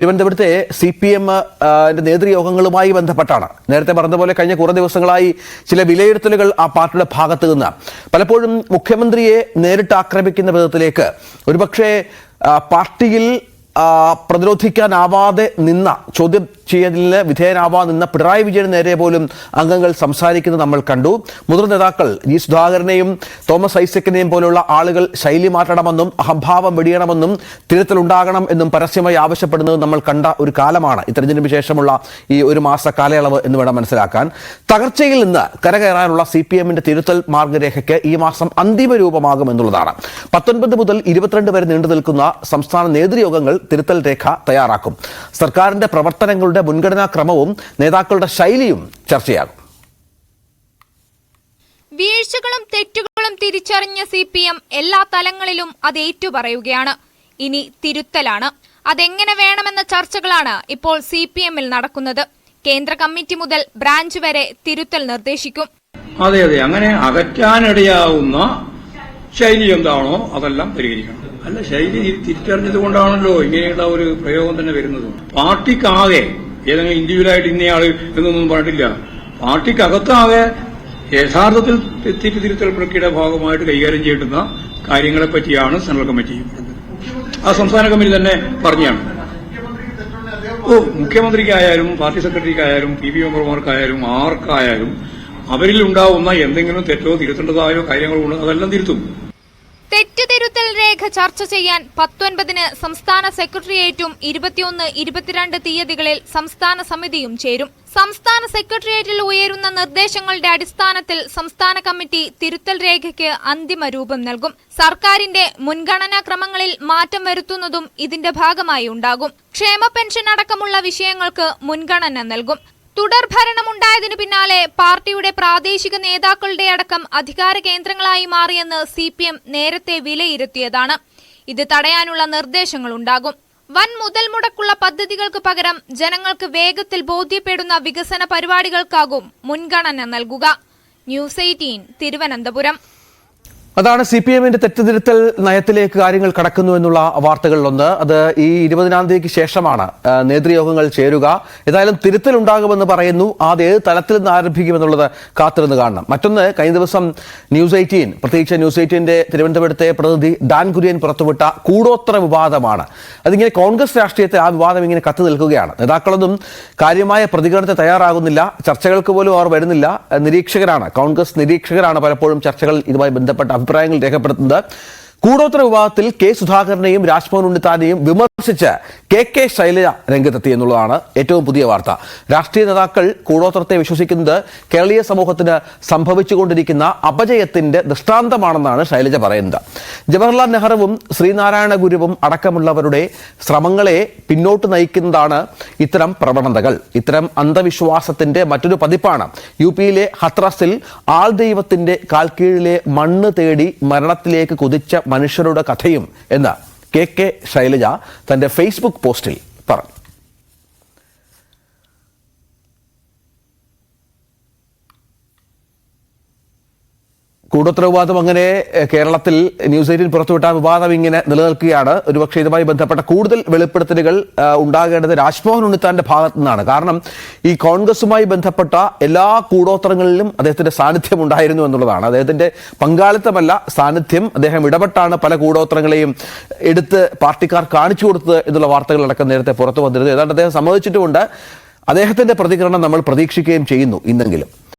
തിരുവനന്തപുരത്തെ C P M നേതൃയോഗങ്ങളുമായി ബന്ധപ്പെട്ടാണ്. നേരത്തെ പറഞ്ഞതുപോലെ കഴിഞ്ഞ കുറേ ദിവസങ്ങളായി ചില വിലയിരുത്തലുകൾ ആ പാർട്ടിയുടെ ഭാഗത്ത് നിന്ന്. പലപ്പോഴും മുഖ്യമന്ത്രിയെ നേരിട്ട് ആക്രമിക്കുന്ന വിധത്തിലേക്ക് ഒരുപക്ഷെ പാർട്ടിയിൽ പ്രതിരോധിക്കാനാവാതെ നിന്ന ചോദ്യം ചെയ്യലിന് വിധേയനാവാൻ നിന്ന പിണറായി വിജയന് നേരെ പോലും അംഗങ്ങൾ സംസാരിക്കുന്നത് നമ്മൾ കണ്ടു. മുതിർന്ന നേതാക്കൾ ജി സുധാകരനെയും തോമസ് ഐസക്കിനെയും പോലുള്ള ആളുകൾ ശൈലി മാറ്റണമെന്നും അഹംഭാവം വെടിയണമെന്നും തിരുത്തലുണ്ടാകണം എന്നും പരസ്യമായി ആവശ്യപ്പെടുന്നത് നമ്മൾ കണ്ട ഒരു കാലമാണ്. ഇത്തരത്തിനു ശേഷമുള്ള ഈ ഒരു മാസ കാലയളവ് എന്ന് വേണം മനസ്സിലാക്കാൻ. തകർച്ചയിൽ നിന്ന് കരകയറാനുള്ള സി പി എമ്മിന്റെ തിരുത്തൽ മാർഗരേഖയ്ക്ക് ഈ മാസം അന്തിമ രൂപമാകും എന്നുള്ളതാണ്. പത്തൊൻപത് മുതൽ ഇരുപത്തിരണ്ട് വരെ നീണ്ടു നിൽക്കുന്ന സംസ്ഥാന നേതൃയോഗങ്ങൾ തിരുത്തൽ രേഖ തയ്യാറാക്കും. സർക്കാരിന്റെ പ്രവർത്തനങ്ങളുടെ മുൻഗണനാ ക്രമവും നേതാക്കളുടെ ശൈലിയും ചർച്ചയാകും. വീഴ്ചകളും തെറ്റുകളും തിരിച്ചറിഞ്ഞ സി പി എം എല്ലാ തലങ്ങളിലും അത് ഏറ്റുപറയുകയാണ്. ഇനി തിരുത്തലാണ്. അതെങ്ങനെ വേണമെന്ന ചർച്ചകളാണ് ഇപ്പോൾ സി പി എമ്മിൽ നടക്കുന്നത്. കേന്ദ്ര കമ്മിറ്റി മുതൽ ബ്രാഞ്ച് വരെ തിരുത്തൽ നിർദ്ദേശിക്കും. അതെ അതെ. അങ്ങനെ അകറ്റാനിടയാവുന്ന ശൈലി എന്താണോ അതെല്ലാം പരിഹരിക്കണം. അല്ല ശൈലി തിരിച്ചറിഞ്ഞത് കൊണ്ടാണല്ലോ ഇങ്ങനെയുള്ള ഒരു പ്രയോഗം തന്നെ വരുന്നത്. പാർട്ടിക്കാകെ ഏതെങ്കിലും ഇൻഡിവിജ്വലായിട്ട് ഇന്നയാൾ എന്നൊന്നും പറഞ്ഞിട്ടില്ല. പാർട്ടിക്കകത്താകെ യഥാർത്ഥത്തിൽ തെറ്റ് തിരുത്തൽ പ്രക്രിയയുടെ ഭാഗമായിട്ട് കൈകാര്യം ചെയ്യേണ്ടുന്ന കാര്യങ്ങളെ പറ്റിയാണ് സെൻട്രൽ കമ്മിറ്റി ആ സംസ്ഥാന കമ്മിറ്റി തന്നെ പറഞ്ഞാണ്. ഓ മുഖ്യമന്ത്രിക്കായാലും പാർട്ടി സെക്രട്ടറിക്കായാലും പി ബി മെമ്പർമാർക്കായാലും ആർക്കായാലും അവരിൽ ഉണ്ടാവുന്ന എന്തെങ്കിലും തെറ്റോ തിരുത്തേണ്ടതായോ കാര്യങ്ങളോ ഉണ്ടോ അതെല്ലാം തിരുത്തും. തെറ്റ് തിരുത്തൽ രേഖ ചർച്ച ചെയ്യാൻ പത്തൊൻപതിന് സംസ്ഥാന സെക്രട്ടേറിയറ്റും ഇരുപത്തിയൊന്ന് ഇരുപത്തിരണ്ട് തീയതികളിൽ സംസ്ഥാന സമിതിയും ചേരും. സംസ്ഥാന സെക്രട്ടേറിയറ്റിൽ ഉയരുന്ന നിർദ്ദേശങ്ങളുടെ അടിസ്ഥാനത്തിൽ സംസ്ഥാന കമ്മിറ്റി തിരുത്തൽ രേഖയ്ക്ക് അന്തിമ രൂപം നൽകും. സർക്കാരിന്റെ മുൻഗണനാ ക്രമങ്ങളിൽ മാറ്റം വരുത്തുന്നതും ഇതിന്റെ ഭാഗമായി ഉണ്ടാകും. ക്ഷേമ പെൻഷൻ അടക്കമുള്ള വിഷയങ്ങൾക്ക് മുൻഗണന നൽകും. തുടർഭരണമുണ്ടായതിനു പിന്നാലെ പാർട്ടിയുടെ പ്രാദേശിക നേതാക്കളുടെ അടക്കം അധികാര കേന്ദ്രങ്ങളായി മാറിയെന്ന് സി പി എം നേരത്തെ വിലയിരുത്തിയതാണ്. ഇത് തടയാനുള്ള നിർദ്ദേശങ്ങൾ ഉണ്ടാകും. വൻ മുതൽ മുടക്കുള്ള പദ്ധതികൾക്ക് പകരം ജനങ്ങൾക്ക് വേഗത്തിൽ ബോധ്യപ്പെടുന്ന വികസന പരിപാടികൾക്കാകും മുൻഗണന നൽകുക. News Eighteen Thiruvananthapuram. അതാണ് സി പി എമ്മിന്റെ തെറ്റുതിരുത്തൽ നയത്തിലേക്ക് കാര്യങ്ങൾ കടക്കുന്നു എന്നുള്ള വാർത്തകളിലൊന്ന്. അത് ഈ ഇരുപതിനാം തീയതിക്ക് ശേഷമാണ് നേതൃയോഗങ്ങൾ ചേരുക. ഏതായാലും തിരുത്തൽ ഉണ്ടാകുമെന്ന് പറയുന്നു. അത് ഏത് തലത്തിൽ നിന്ന് ആരംഭിക്കുമെന്നുള്ളത് കാത്തിരുന്ന് കാണണം. മറ്റൊന്ന് കഴിഞ്ഞ ദിവസം ന്യൂസ് എയ്റ്റീൻ പ്രത്യേകിച്ച് ന്യൂസ് എയ്റ്റീന്റെ തിരുവനന്തപുരത്തെ പ്രതിനിധി ഡാൻ കുര്യൻ പുറത്തുവിട്ട കൂടോത്ര വിവാദമാണ്. അതിങ്ങനെ കോൺഗ്രസ് രാഷ്ട്രീയത്തെ ആ വിവാദം ഇങ്ങനെ കത്തു നിൽക്കുകയാണ്. നേതാക്കളൊന്നും കാര്യമായ പ്രതികരണത്തെ തയ്യാറാകുന്നില്ല. ചർച്ചകൾക്ക് പോലും അവർ വരുന്നില്ല. നിരീക്ഷകരാണ് കോൺഗ്രസ് നിരീക്ഷകരാണ് പലപ്പോഴും ചർച്ചകൾ ഇതുമായി ബന്ധപ്പെട്ട അഭിപ്രായങ്ങൾ രേഖപ്പെടുത്തുന്നത് കൂടോത്ര വിവാദത്തിൽ കെ സുധാകരനെയും രാജ്മോഹൻ ഉണ്ണിത്താനെയും വിമർശിച്ച് കെ കെ ശൈലജ രംഗത്തെത്തി എന്നുള്ളതാണ് ഏറ്റവും പുതിയ വാർത്ത. രാഷ്ട്രീയ നേതാക്കൾ കൂടോത്രത്തെ വിശ്വസിക്കുന്നത് കേരളീയ സമൂഹത്തിന് സംഭവിച്ചുകൊണ്ടിരിക്കുന്ന അപജയത്തിന്റെ ദൃഷ്ടാന്തമാണെന്നാണ് ശൈലജ പറയുന്നത്. ജവഹർലാൽ നെഹ്റുവും ശ്രീനാരായണ ഗുരുവും അടക്കമുള്ളവരുടെ ശ്രമങ്ങളെ പിന്നോട്ട് നയിക്കുന്നതാണ് ഇത്തരം പ്രവണതകൾ. ഇത്തരം അന്ധവിശ്വാസത്തിന്റെ മറ്റൊരു പതിപ്പാണ് യു പിയിലെ ഹത്രസിൽ ആൾ ദൈവത്തിന്റെ കാൽക്കീഴിലെ മണ്ണ് തേടി മരണത്തിലേക്ക് കുതിച്ച മനുഷ്യരുടെ കഥയും എന്ന് കെ കെ ശൈലജ തന്റെ ഫേസ്ബുക്ക് പോസ്റ്റിൽ പറഞ്ഞു. കൂടോത്ര വിവാദം അങ്ങനെ കേരളത്തിൽ ന്യൂസ് എയ്റ്റീൻ പുറത്തുവിട്ട വിവാദം ഇങ്ങനെ നിലനിൽക്കുകയാണ്. ഒരുപക്ഷെ ഇതുമായി ബന്ധപ്പെട്ട കൂടുതൽ വെളിപ്പെടുത്തലുകൾ ഉണ്ടാകേണ്ടത് രാജ്മോഹൻ ഉണ്ണിത്താന്റെ ഭാഗത്തു നിന്നാണ്. കാരണം ഈ കോൺഗ്രസുമായി ബന്ധപ്പെട്ട എല്ലാ കൂടോത്രങ്ങളിലും അദ്ദേഹത്തിന്റെ സാന്നിധ്യം ഉണ്ടായിരുന്നു എന്നുള്ളതാണ്. അദ്ദേഹത്തിന്റെ പങ്കാളിത്തമല്ല സാന്നിധ്യം അദ്ദേഹം ഇടപെട്ടാണ് പല കൂടോത്രങ്ങളെയും എടുത്ത് പാർട്ടിക്കാർ കാണിച്ചു കൊടുത്തത് എന്നുള്ള വാർത്തകളടക്കം നേരത്തെ പുറത്തു വന്നിരുന്നു. ഏതാണ്ട് അദ്ദേഹം സമ്മതിച്ചിട്ടുമുണ്ട്. അദ്ദേഹത്തിന്റെ പ്രതികരണം നമ്മൾ പ്രതീക്ഷിക്കുകയും ചെയ്യുന്നു ഇന്നെങ്കിലും.